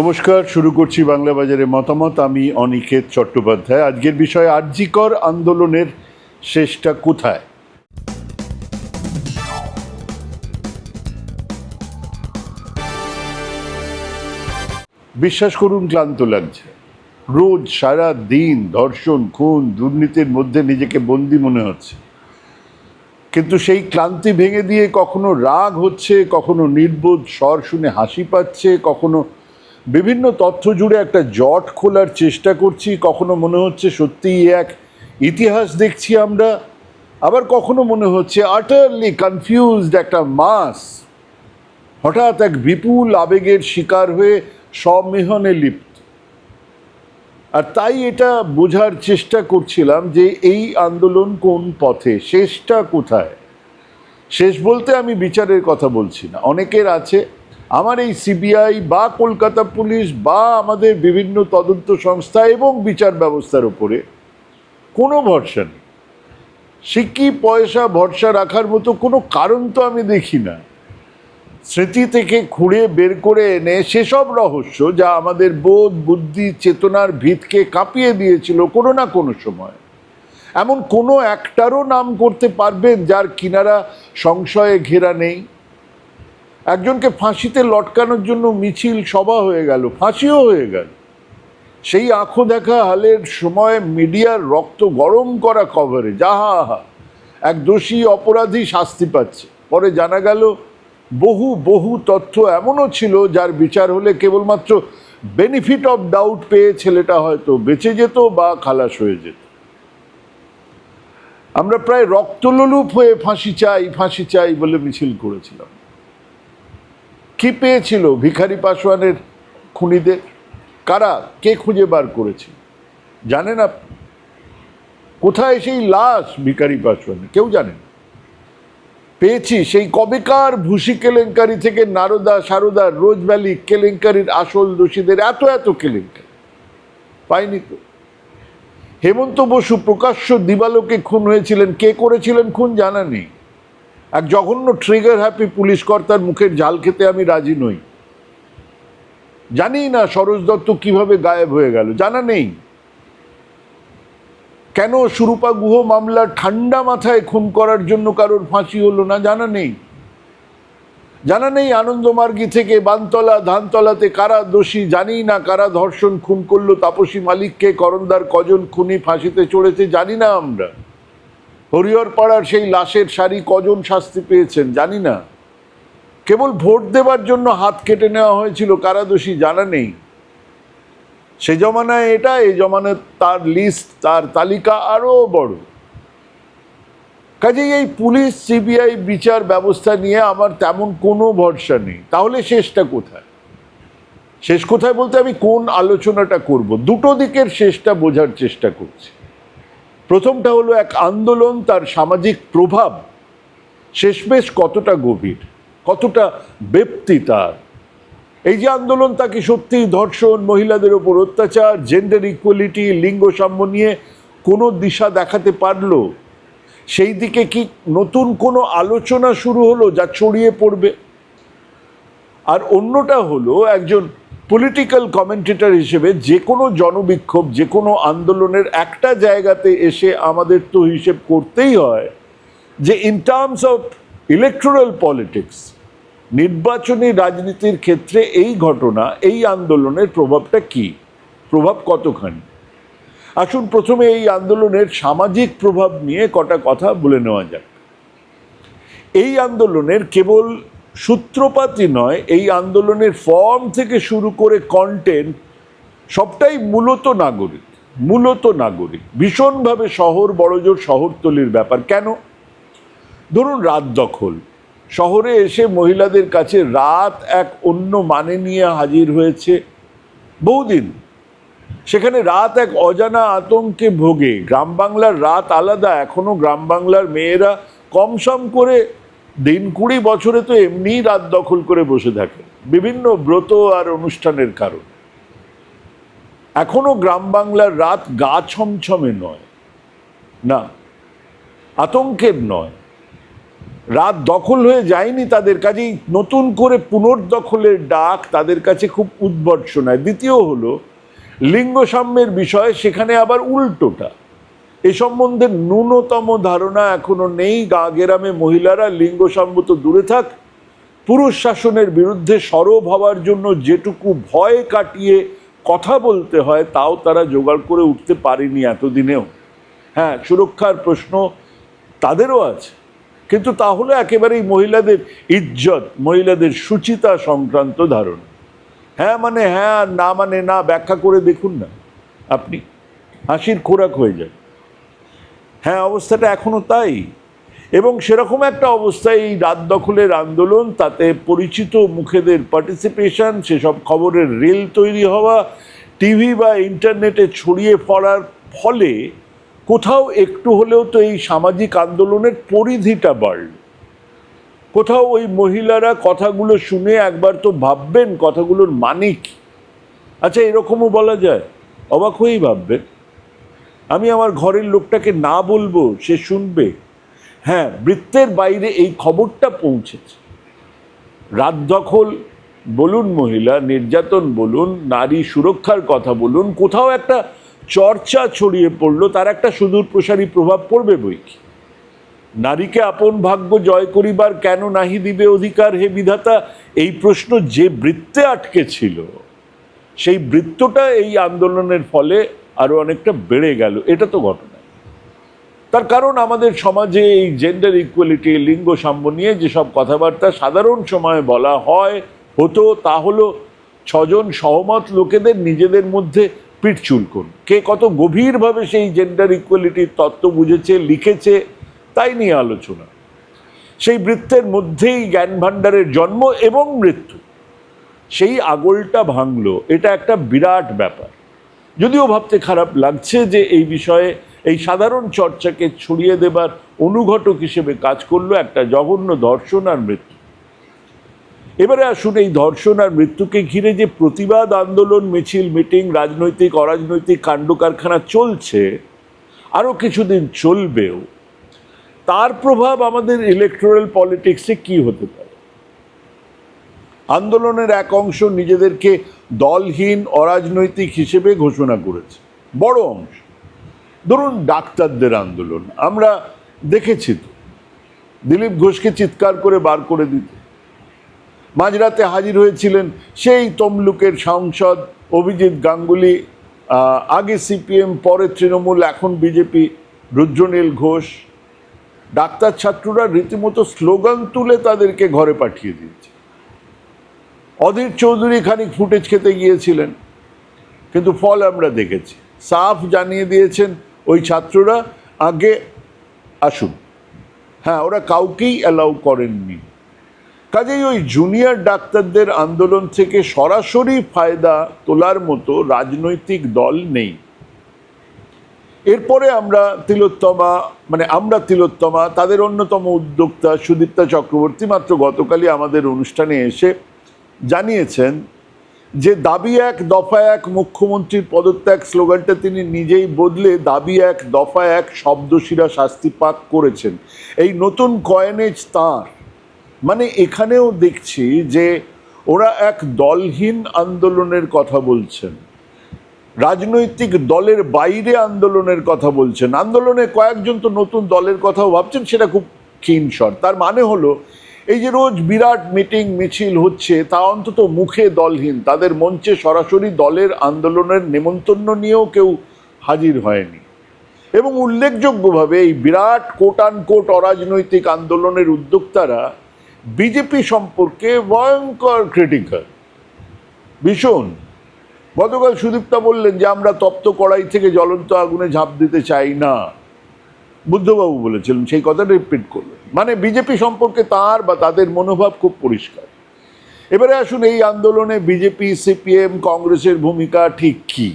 নমস্কার, শুরু করছি বাংলা বাজারে মতামত। আমি অনিকেত চট্টোপাধ্যায়। আজকের বিষয় আরজিকর আন্দোলনের শেষটা কোথায়? বিশ্বাস করুন, ক্লান্ত লাগছে। রোজ সারা দিন ধর্ষণ, খুন, দুর্নীতির মধ্যে নিজেকে বন্দি মনে হচ্ছে। কিন্তু সেই ক্লান্তি ভেঙে দিয়ে কখনো রাগ হচ্ছে, কখনো নির্বোধ স্বর শুনে হাসি পাচ্ছে, কখনো বিভিন্ন তথ্য জুড়ে একটা জট খোলার চেষ্টা করছি। কখনো মনে হচ্ছে সত্যিই এক ইতিহাস দেখছি আমরা, আবার কখনো মনে হচ্ছে আটারলি কনফিউজড একটা মাস। হঠাৎ এক বিপুল আবেগের শিকার হয়ে সম্মেহনে লিপ্ত। আর তাই এটা বোঝার চেষ্টা করছিলাম যে এই আন্দোলন কোন পথে, শেষটা কোথায়? শেষ বলতে আমি বিচারের কথা বলছি না। অনেকের আছে আমার এই সিবিআই বা কলকাতা পুলিশ বা আমাদের বিভিন্ন তদন্ত সংস্থা এবং বিচার ব্যবস্থার উপরে কোনো ভরসা নেই। সিকি পয়সা ভরসা রাখার মতো কোনো কারণ তো আমি দেখি না। স্মৃতি থেকে খুঁড়ে বের করে এনে সেসব রহস্য যা আমাদের বোধ, বুদ্ধি, চেতনার ভিতকে কাঁপিয়ে দিয়েছিল কোনো না কোনো সময়। এমন কোনো একটারও নাম করতে পারবেন যার কিনারা সংশয়ে ঘেরা নেই। একজনকে ফাঁসিতে লটকানোর জন্য মিছিল সভা হয়ে গেল, ফাঁসিও হয়ে গেল। সেই আঁখো দেখা হালের সময় মিডিয়ার রক্ত গরম করা কভারে যাহা আহা এক দোষী অপরাধী শাস্তি পাচ্ছে। পরে জানা গেল, বহু বহু তথ্য এমনও ছিল যার বিচার হলে কেবলমাত্র বেনিফিট অফ ডাউট পেয়ে ছেলেটা হয়তো বেঁচে যেত বা খালাস হয়ে যেত। আমরা প্রায় রক্তলোলুপ হয়ে ফাঁসি চাই ফাঁসি চাই বলে মিছিল করেছিলাম। কি পেয়েছিল ভিখারি পাসওয়ানের খুনিদের? কারা? কে খুঁজে বার করেছে? জানেন আপনি কোথায় সেই লাশ ভিখারি পাসওয়ানের কেউ জানেন। পেয়েছি সেই কবেকার ভুসি কেলেঙ্কারি থেকে নারদা সারদা রোজ ভ্যালি কেলেঙ্কারির আসল দোষীদের, এত এত কেলেঙ্কারি। পাইনি তো। হেমন্ত বসু প্রকাশ্য দিবালোকে খুন হয়েছিলেন। কে করেছিলেন খুন জানা নেই। এক জঘন্য ট্রিগার হ্যাপি পুলিশ কর্তার মুখের ঝাল খেতে আমি রাজি নই। জানি না সরোজ দত্ত কীভাবে গায়েব হয়ে গেল, জানা নেই। কেন সুরূপা গুহ মামলা ঠান্ডা মাথায় খুন করার জন্য কারোর ফাঁসি হলো না, জানা নেই। জানা নেই আনন্দমার্গী থেকে বানতলা, ধানতলাতে কারা দোষী জানি না কারা ধর্ষণ খুন করল তাপসী মালিককে করন্দার কজন খুনি ফাঁসিতে চড়েছে, জানি না আমরা। হরিহর পাড়ার সেই লাশের শাড়ি কজন শাস্তি পেয়েছেন জানি না। কেবল ভোট দেবার জন্য হাত কেটে নেওয়া হয়েছিল, কারা দোষী জানা নেই। সে জমানায় এটা এই জমানায় তার লিস্ট তার তালিকা আরও বড়। কাজেই এই পুলিশ, সিবিআই বিচার ব্যবস্থা নিয়ে আমার তেমন কোনো ভরসা নেই। তাহলে শেষটা কোথায়? শেষ কোথায় বলতে আমি কোন আলোচনাটা করব? দুটো দিকের শেষটা বোঝার চেষ্টা করছি। প্রথমটা হলো এক আন্দোলন, তার সামাজিক প্রভাব। শেষমেশ কতটা গভীর, কতটা ব্যক্তি তার। এই যে আন্দোলন তাকে সত্যিই ধর্ষণ, মহিলাদের ওপর অত্যাচার জেন্ডার ইকুয়ালিটি লিঙ্গ সাম্য নিয়ে কোনো দিশা দেখাতে পারল? সেই দিকে কি নতুন কোনো আলোচনা শুরু হলো যা ছড়িয়ে পড়বে? আর অন্যটা হলো একজন পলিটিক্যাল কমেন্টেটার হিসেবে যে কোনো জনবিক্ষোভ যে কোনো আন্দোলনের একটা জায়গাতে এসে আমাদের তো হিসেব করতেই হয় যে in terms of electoral politics নির্বাচনী রাজনীতির ক্ষেত্রে এই ঘটনা, এই আন্দোলনের প্রভাবটা কি? প্রভাব কতখানি? আসুন প্রথমে এই আন্দোলনের সামাজিক প্রভাব নিয়ে কটা কথা বলে নেওয়া যাক। এই আন্দোলনের কেবল সূত্রপাতই নয়, এই আন্দোলনের ফর্ম থেকে শুরু করে কন্টেন্ট সবটাই মূলত নাগরিক মূলত নাগরিক। ভীষণভাবে শহর বড়জোর শহরতলির ব্যাপার। কেন? ধরুন রাত দখল। শহরে এসে মহিলাদের কাছে রাত এক অন্য মানে নিয়ে হাজির হয়েছে বহুদিন। সেখানে রাত এক অজানা আতঙ্কে ভোগে। গ্রাম বাংলার রাত আলাদা। এখনও গ্রাম বাংলার মেয়েরা কম সম করে দিন কুড়ি বছরে তো এমনিই রাত দখল করে বসে থাকে, বিভিন্ন ব্রত আর অনুষ্ঠানের কারণ। এখনও গ্রাম বাংলার রাত গা ছমছমে নয়, না, আতঙ্কের নয়। রাত দখল হয়ে যায়নি তাদের কাজেই নতুন করে পুনর্দখলের ডাক তাদের কাছে খুব উদ্ভট শোনায় দ্বিতীয় হলো, লিঙ্গ সাম্যের বিষয়ে সেখানে আবার উল্টোটা। এ সম্বন্ধে ন্যূনতম ধারণা এখনও নেই। গা গেরামে মহিলারা লিঙ্গ সাম্য তো দূরে থাক। পুরুষ শাসনের বিরুদ্ধে সরব হওয়ার জন্য যেটুকু ভয় কাটিয়ে কথা বলতে হয়, তাও তারা জোগাড় করে উঠতে পারেনি এতদিনেও। হ্যাঁ সুরক্ষার প্রশ্ন তাদেরও আছে। কিন্তু তাহলে একেবারেই মহিলাদের ইজ্জত, মহিলাদের সুচিতা সংক্রান্ত ধারণা। হ্যাঁ মানে হ্যাঁ না মানে না ব্যাখ্যা করে দেখুন না। আপনি হাসির খোরাক হয়ে যায় হ্যাঁ অবস্থাটা এখনও তাই। এবং সেরকম একটা অবস্থায় এই রাত দখলের আন্দোলন, তাতে পরিচিত মুখেদের পার্টিসিপেশন সেসব খবরের রেল তৈরি হওয়া টিভি বা ইন্টারনেটে ছড়িয়ে পড়ার ফলে কোথাও একটু হলেও তো এই সামাজিক আন্দোলনের পরিধিটা বাড়ল। কোথাও ওই মহিলারা কথাগুলো শুনে একবার তো ভাববেন কথাগুলোর মানে কি? আচ্ছা এরকমও বলা যায়। অবাক হয়েই ভাববেন। আমি আমার ঘরের লোকটাকে না বলব, সে শুনবে। হ্যাঁ বৃত্তের বাইরে এই খবরটা পৌঁছেছে। রাত দখল, বলুন মহিলা, নির্যাতন বলুন, নারী সুরক্ষার কথা বলুন, কোথাও একটা চর্চা ছড়িয়ে পড়ল, তার একটা সুদূর প্রসারী প্রভাব পড়বে বই কি? নারীকে আপন ভাগ্য জয় করিবার কেন নাহি দিবে অধিকার হে বিধাতা? এই প্রশ্ন যে বৃত্তে আটকে ছিল, সেই বৃত্তটা এই আন্দোলনের ফলে আরও অনেকটা বেড়ে গেল, এটা তো ঘটনা। তার কারণ আমাদের সমাজে এই জেন্ডার ইকুয়ালিটি লিঙ্গ সাম্য নিয়ে যেসব কথাবার্তা সাধারণ সময়ে বলা হয়, হতো, তা হলো ছজন সহমত লোকেদের নিজেদের মধ্যে পিঠ চুলকুন। কে কত গভীরভাবে সেই জেন্ডার ইকুয়ালিটির তত্ত্ব বুঝেছে, লিখেছে, তাই নিয়ে আলোচনা। সেই বৃত্তের মধ্যেই জ্ঞান ভাণ্ডারের জন্ম এবং মৃত্যু। সেই আগলটা ভাঙলো, এটা একটা বিরাট ব্যাপার। যদিও ভাবতে খারাপ লাগছে যে এই বিষয়ে এই সাধারণ চর্চাকে ছড়িয়ে দেবার অনুঘটক হিসেবে কাজ করল একটা জঘন্য ধর্ষণ আর মৃত্যু। এবারে আসুন এই ধর্ষণ আর মৃত্যুকে ঘিরে যে প্রতিবাদ, আন্দোলন, মিছিল, মিটিং, রাজনৈতিক, অরাজনৈতিক কাণ্ড কারখানা চলছে, আরও কিছুদিন চলবেও। তার প্রভাব আমাদের ইলেকট্রাল পলিটিক্সে কি হতে পারে? আন্দোলনের এক অংশ নিজেদেরকে দলহীন অরাজনৈতিক হিসেবে ঘোষণা করেছে। বড় অংশ। ধরুন ডাক্তারদের আন্দোলন। আমরা দেখেছি তো। দিলীপ ঘোষকে চিৎকার করে বার করে দিতে। মাঝরাতে হাজির হয়েছিলেন সেই তমলুকের সাংসদ অভিজিৎ গাঙ্গুলি। আগে সিপিএম, পরে তৃণমূল, এখন বিজেপি, রুদ্রনীল ঘোষ। ডাক্তার ছাত্ররা রীতিমতো স্লোগান তুলে তাদেরকে ঘরে পাঠিয়ে দিয়েছে। অধীর চৌধুরী খানিক ফুটেজ খেতে গিয়েছিলেন, কিন্তু ফল আমরা দেখেছি। সাফ জানিয়ে দিয়েছেন ওই ছাত্ররা, আগে আসুন। হ্যাঁ ওরা কাউকেই অ্যালাউ করেননি। কাজেই ওই জুনিয়র ডাক্তারদের আন্দোলন থেকে সরাসরি ফায়দা তোলার মতো রাজনৈতিক দল নেই। এরপরে আমরা তিলোত্তমা মানে আমরা তিলোত্তমা, তাদের অন্যতম উদ্যোক্তা সুদীপ্তা চক্রবর্তী, মাত্র গতকালই আমাদের অনুষ্ঠানে এসে জানিয়েছেন যে দাবি এক, দফা এক, মুখ্যমন্ত্রীর পদত্যাগ স্লোগানটা তিনি নিজেই বদলে দাবি এক, দফা এক, শব্দশিরা শাস্তি পাক করেছেন। এই নতুন কয়েনেজ তাঁর। মানে এখানেও দেখছি যে ওরা এক দলহীন আন্দোলনের কথা বলছেন। রাজনৈতিক দলের বাইরে আন্দোলনের কথা বলছেন। আন্দোলনে কয়েকজন তো নতুন দলের কথাও ভাবছেন, সেটা খুব ক্ষীণ তার মানে হলো এই যে রোজ বিরাট মিটিং, মিছিল হচ্ছে, তা অন্তত মুখে দলহীন। তাদের মঞ্চে সরাসরি দলের আন্দোলনের নেমন্তন্ন নিয়েও কেউ হাজির হয়নি। এবং উল্লেখযোগ্যভাবে এই বিরাট কোটান কোট অরাজনৈতিক আন্দোলনের উদ্যোক্তারা বিজেপি সম্পর্কে ভয়ঙ্কর ক্রিটিক্যাল ভীষণ। গতকাল সুদীপ্তা বললেন যে, আমরা তপ্ত কড়াই থেকে জ্বলন্ত আগুনে ঝাঁপ দিতে চাই না। বুদ্ধবাবু বলেছিলেন, সেই কথাটা রিপিট করলেন। মানে বিজেপি সম্পর্কে তার বা তাদের মনোভাব খুব পরিষ্কার। এবারে আসুন এই আন্দোলনে বিজেপি সিপিএম কংগ্রেসের ভূমিকা ঠিক কী?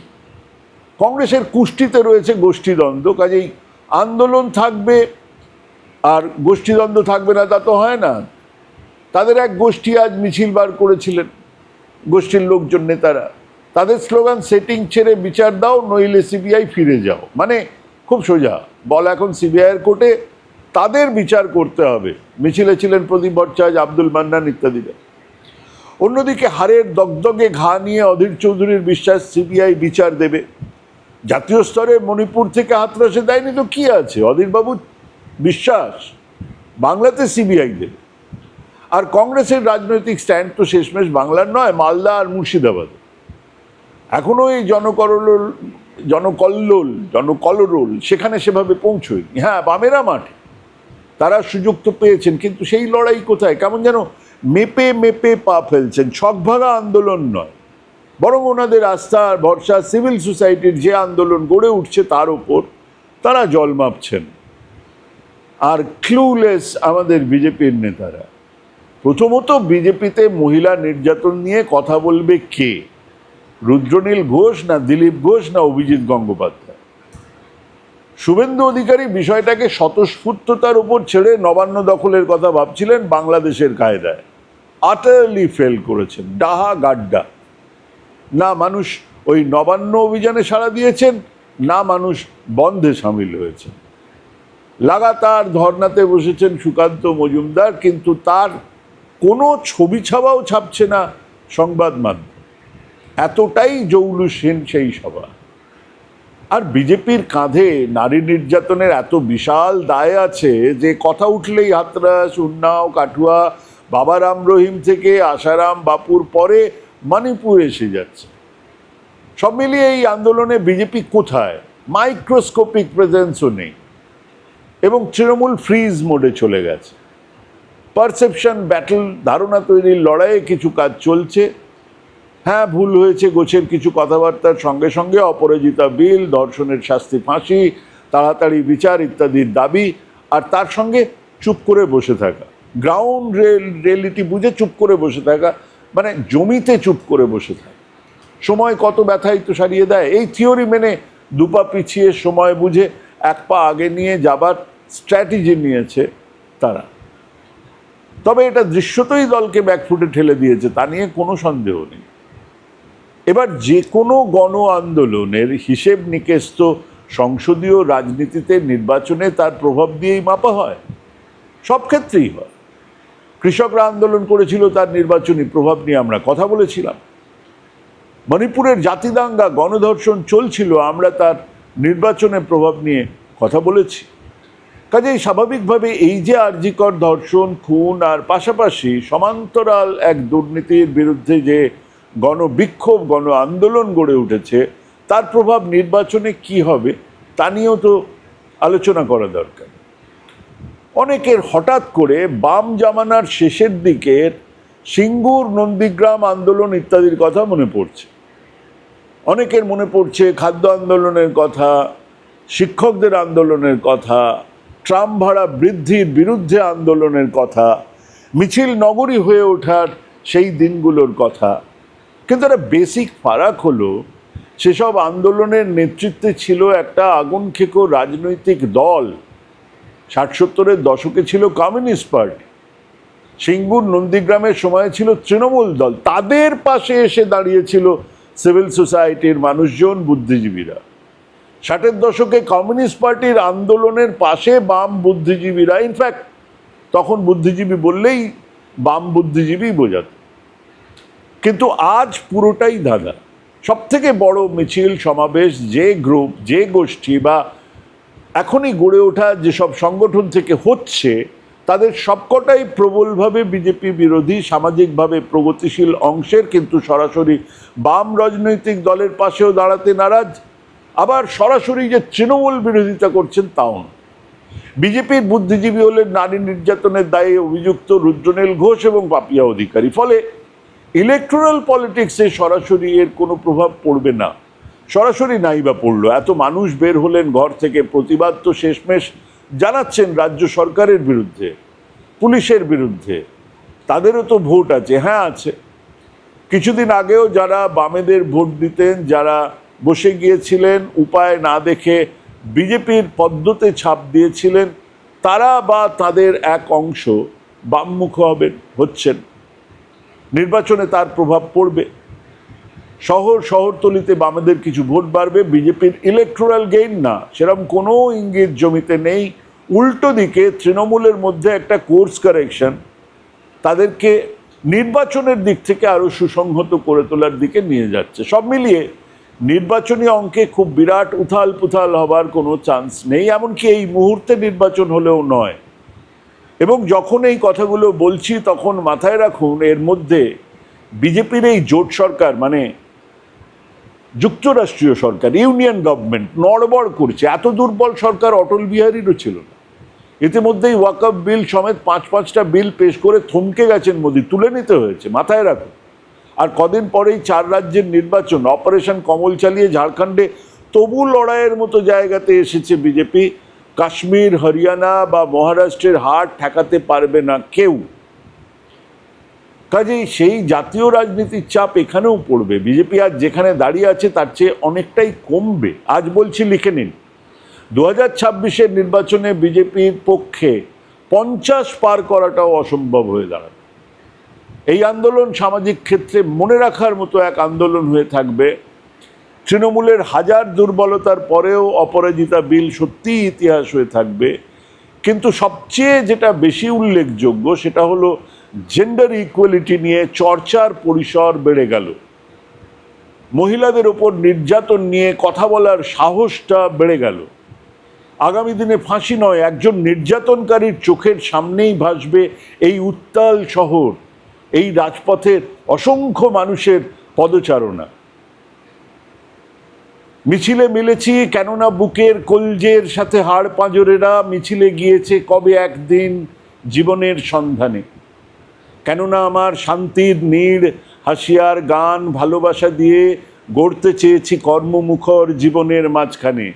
কংগ্রেসের কুষ্টিতে রয়েছে গোষ্ঠীদ্বন্দ্ব, কাজেই আন্দোলন থাকবে আর গোষ্ঠীদ্বন্দ্ব থাকবে না তা তো হয় না। তাদের এক গোষ্ঠী আজ মিছিল বার করেছিলেন, গোষ্ঠীর লোকজন, নেতারা। তাদের স্লোগান, সেটিং ছেড়ে বিচার দাও, নইলে সিবিআই ফিরে যাও। মানে খুব সোজা, বল এখন সিবিআইয়ের কোর্টে তাদের বিচার করতে হবে। মিছিলে ছিলেন প্রদীপ ভট্টাচার্য, আব্দুল মান্নান ইত্যাদিরা। অন্যদিকে হারের দগদগে ঘা নিয়ে অধীর চৌধুরীর বিশ্বাস সিবিআই বিচার দেবে। জাতীয় স্তরে মণিপুর থেকে হাতরাসে দেয়নি তো কী আছে? অধীরবাবু, বিশ্বাস? বাংলাতে সিবিআই দেবে। আর কংগ্রেসের রাজনৈতিক স্ট্যান্ড তো শেষমেশ বাংলার নয়, মালদা আর মুর্শিদাবাদ। এখনও এই জনকরলোল জনকল্লোল, জনকলরোল সেখানে সেভাবে পৌঁছয়নি। হ্যাঁ বামেরা মাঠে। তারা সুযোগ তো পেয়েছেন, কিন্তু সেই লড়াই কোথায়? কেমন যেন মেপে মেপে পা ফেলছেন। ছকভাগা আন্দোলন নয়, বরং ওনাদের আস্থা আর ভরসা সিভিল সোসাইটির যে আন্দোলন গড়ে উঠছে তার ওপর তারা জল মাপছেন। আর ক্লুলেস আমাদের বিজেপির নেতারা। প্রথমত বিজেপিতে মহিলা নির্যাতন নিয়ে কথা বলবে কে? রুদ্রনীল ঘোষ না দিলীপ ঘোষ না অভিজিৎ গঙ্গোপাধ্যায়? শুভেন্দু অধিকারী বিষয়টাকে স্বতঃস্ফূর্ততার উপর ছেড়ে নবান্ন দখলের কথা ভাবছিলেন বাংলাদেশের কায়দায়। আটারলি ফেল করেছেন, ডাহা গাড্ডা। না মানুষ ওই নবান্ন অভিযানে সাড়া দিয়েছেন, না মানুষ বন্ধে সামিল হয়েছে লাগাতার ধর্নাতে বসেছেন সুকান্ত মজুমদার, কিন্তু তার কোনো ছবি ছাপাও ছাপছে না সংবাদ মাধ্যম। এতটাই জৌলুসহীন সেই সভা। আর বিজেপির কাঁধে নারী নির্যাতনের এত বিশাল দায় আছে যে কথা উঠলেই হাতরাস উন্নাও কাঠুয়া বাবা রাম রহিম থেকে আশারাম বাপুর পরে মণিপুর এসে যাচ্ছে। সব মিলিয়ে এই আন্দোলনে বিজেপি কোথায়? মাইক্রোস্কোপিক প্রেজেন্সও নেই। এবং তৃণমূল ফ্রিজ মোডে চলে গেছে। পারসেপশন ব্যাটল ধারণা তৈরির লড়াইয়ে কিছু কাজ চলছে। হ্যাঁ ভুল হয়েছে, গোছের কিছু কথাবার্তার সঙ্গে সঙ্গে অপরাজিতা বিল ধর্ষণের শাস্তি ফাঁসি, তাড়াতাড়ি বিচার ইত্যাদির দাবি, আর তার সঙ্গে চুপ করে বসে থাকা। গ্রাউন্ড রিয়েলিটি বুঝে চুপ করে বসে থাকা মানে জমিতে চুপ করে বসে থাকা। সময় কত ব্যথাই তো সারিয়ে দেয়, এই থিওরি মেনে দুপা পিছিয়ে সময় বুঝে এক পা আগে নিয়ে যাবার স্ট্র্যাটেজি নিয়েছে তারা। তবে এটা দৃশ্যতই দলকে ব্যাকফুটে ঠেলে দিয়েছে, তা নিয়ে কোনো সন্দেহ নেই। এবার যে কোনো গণ আন্দোলনের হিসেব নিকেশ তো সংসদীয় রাজনীতিতে নির্বাচনে তার প্রভাব দিয়েই মাপা হয়। সব ক্ষেত্রেই হয়। কৃষকরা আন্দোলন করেছিল, তার নির্বাচনী প্রভাব নিয়ে আমরা কথা বলেছিলাম। মণিপুরের জাতিদাঙ্গা গণধর্ষণ চলছিল, আমরা তার নির্বাচনে প্রভাব নিয়ে কথা বলেছি। কাজেই স্বাভাবিকভাবে এই যে আর্জিকর ধর্ষণ, খুন, আর পাশাপাশি সমান্তরাল এক দুর্নীতির বিরুদ্ধে যে গণবিক্ষোভ গণ আন্দোলন গড়ে উঠেছে, তার প্রভাব নির্বাচনে কি হবে, তা নিয়েও তো আলোচনা করা দরকার। অনেকের হঠাৎ করে বাম জামানার শেষের দিকের সিঙ্গুর, নন্দীগ্রাম আন্দোলন ইত্যাদির কথা মনে পড়ছে। অনেকের মনে পড়ছে খাদ্য আন্দোলনের কথা, শিক্ষকদের আন্দোলনের কথা, ট্রাম ভাড়া বৃদ্ধির বিরুদ্ধে আন্দোলনের কথা, মিছিল নগরী হয়ে ওঠার সেই দিনগুলোর কথা। কিন্তু একটা বেসিক ফারাক হলো, সেসব আন্দোলনের নেতৃত্বে ছিল একটা আগুন খেকো রাজনৈতিক দল। ষাট সত্তরের দশকে ছিল কমিউনিস্ট পার্টি সিঙ্গুর নন্দীগ্রামের সময় ছিল তৃণমূল দল। তাদের পাশে এসে দাঁড়িয়েছিল সিভিল সোসাইটির মানুষজন, বুদ্ধিজীবীরা। ষাটের দশকে কমিউনিস্ট পার্টির আন্দোলনের পাশে বাম বুদ্ধিজীবীরা ইনফ্যাক্ট তখন বুদ্ধিজীবী বললেই বাম বুদ্ধিজীবী বোঝাত কিন্তু আজ পুরোটাই ধাঁধা। সব থেকে বড় মিছিল, সমাবেশ, যে গ্রুপ, যে গোষ্ঠী বা এখনই গড়ে ওঠা যেসব সংগঠন থেকে হচ্ছে, তাদের সবকটাই প্রবলভাবে বিজেপি বিরোধী, সামাজিকভাবে প্রগতিশীল অংশের কিন্তু সরাসরি বাম রাজনৈতিক দলের পাশেও দাঁড়াতে নারাজ। আবার সরাসরি যে তৃণমূল বিরোধিতা করছেন, তাও বিজেপির বুদ্ধিজীবী হলেন নারী নির্যাতনের দায়ে অভিযুক্ত রুদ্রনীল ঘোষ এবং পাপিয়া অধিকারী। ফলে ইলেকট্রাল পলিটিক্সে সরাসরি এর কোনো প্রভাব পড়বে না। সরাসরি নাই বা পড়ল। এত মানুষ বের হলেন ঘর থেকে, প্রতিবাদ তো শেষমেশ জানাচ্ছেন রাজ্য সরকারের বিরুদ্ধে, পুলিশের বিরুদ্ধে। তাদেরও তো ভোট আছে হ্যাঁ আছে। কিছুদিন আগেও যারা বামেদের ভোট দিতেন, যারা বসে গিয়েছিলেন, উপায় না দেখে বিজেপির পদ্মতে ছাপ দিয়েছিলেন, তারা বা তাদের এক অংশ বামমুখ হবেন হচ্ছেন। নির্বাচনে তার প্রভাব পড়বে। শহর শহরতলিতে বামেদের কিছু ভোট বাড়বে, বিজেপির ইলেকট্রাল গেইন না। সেরকম কোনো ইঙ্গিত জমিতে নেই। উল্টো দিকে তৃণমূলের মধ্যে একটা কোর্স কারেকশন তাদেরকে নির্বাচনের দিক থেকে আরও সুসংহত করে তোলার দিকে নিয়ে যাচ্ছে। সব মিলিয়ে নির্বাচনী অঙ্কে খুব বিরাট উথাল পুথাল হবার কোনো চান্স নেই, এমনকি এই মুহূর্তে নির্বাচন হলেও নয়। এবং যখন এই কথাগুলো বলছি তখন মাথায় রাখুন, এর মধ্যে বিজেপির এই জোট সরকার মানে যুক্তরাষ্ট্রীয় সরকার, ইউনিয়ন গভর্নমেন্ট নড়বড় করছে। এত দুর্বল সরকার অটল বিহারীরও ছিল না। ইতিমধ্যেই ওয়াকআপ বিল সমেত পাঁচ পাঁচটা বিল পেশ করে থমকে গেছেন মোদি, তুলে নিতে হয়েছে, মাথায় রাখুন। আর কদিন পরেই চার রাজ্যের নির্বাচন, অপারেশন কমল চালিয়ে ঝাড়খণ্ডে তবু লড়াইয়ের মতো জায়গাতে এসেছে বিজেপি। কাশ্মীর, হরিয়ানা বা মহারাষ্ট্রের হার ঠেকাতে পারবে না কেউ। কাজেই সেই জাতীয় রাজনীতির চাপ এখানেও পড়বে। বিজেপি আজ যেখানে দাঁড়িয়ে আছে, তার চেয়ে অনেকটাই কমবে। আজ বলছি, লিখে নিন। দু হাজার ছাব্বিশের নির্বাচনে বিজেপির পক্ষে পঞ্চাশ পার করাটাও অসম্ভব হয়ে দাঁড়াবে। এই আন্দোলন সামাজিক ক্ষেত্রে মনে রাখার মতো এক আন্দোলন হয়ে থাকবে। তৃণমূলের হাজার দুর্বলতার পরেও অপরাজিতা বিল সত্যিই ইতিহাস হয়ে থাকবে। কিন্তু সবচেয়ে যেটা বেশি উল্লেখযোগ্য সেটা হলো জেন্ডার ইকুয়ালিটি নিয়ে চর্চার পরিসর বেড়ে গেল। মহিলাদের ওপর নির্যাতন নিয়ে কথা বলার সাহসটা বেড়ে গেল। আগামী দিনে ফাঁসি নয়, একজন নির্যাতনকারীর চোখের সামনেই ভাসবে এই উত্তাল শহর, এই রাজপথের অসংখ্য মানুষের পদচারণা। মিছিলে মিলেছি, কেননা বুকের কলজের সাথে হাড় পাঁজরেরা মিছিলে গিয়েছে কবে একদিন জীবনের সন্ধানে। কেননা আমার শান্তির নীড় হাসিয়ার গান ভালোবাসা দিয়ে গড়তে চেয়েছি কর্মমুখর জীবনের মাঝখানে।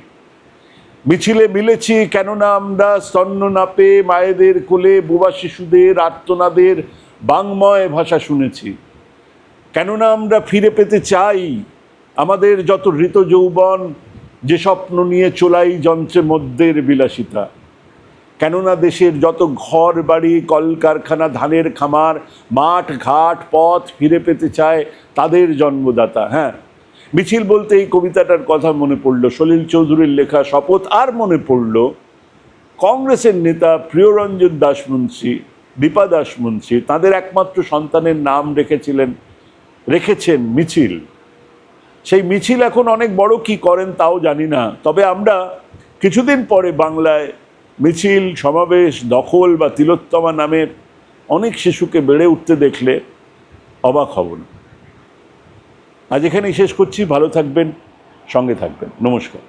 মিছিলে মিলেছি, কেননা আমরা স্তন্য না পেয়ে মায়েদের কোলে বুবা শিশুদের, আর্তনাদের বাংময় ভাষা শুনেছি। কেননা আমরা ফিরে পেতে চাই আমাদের যত ঋত যৌবন, যে স্বপ্ন নিয়ে চোলাই যন্ত্রে মধ্যের বিলাসিতা। কেননা দেশের যত ঘর বাড়ি, কলকারখানা, ধানের খামার, মাঠ, ঘাট, পথ ফিরে পেতে চায় তাদের জন্মদাতা হ্যাঁ। মিছিল বলতে এই কবিতাটার কথা মনে পড়ল, সলিল চৌধুরীর লেখা শপথ আর মনে পড়ল, কংগ্রেসের নেতা প্রিয়রঞ্জন দাসমুন্সী দীপা দাসমুন্সী তাদের একমাত্র সন্তানের নাম রেখেছিলেন, রেখেছেন মিছিল। সেই মিছিল এখন অনেক বড় কি করেন তাও জানি না। তবে আমরা কিছুদিন পরে বাংলায় মিছিল, সমাবেশ, দখল বা তিলোত্তমা নামের অনেক শিশুকে বেড়ে উঠতে দেখলে অবাক হব না। আজ এখানেই শেষ করছি। ভালো থাকবেন, সঙ্গে থাকবেন। নমস্কার।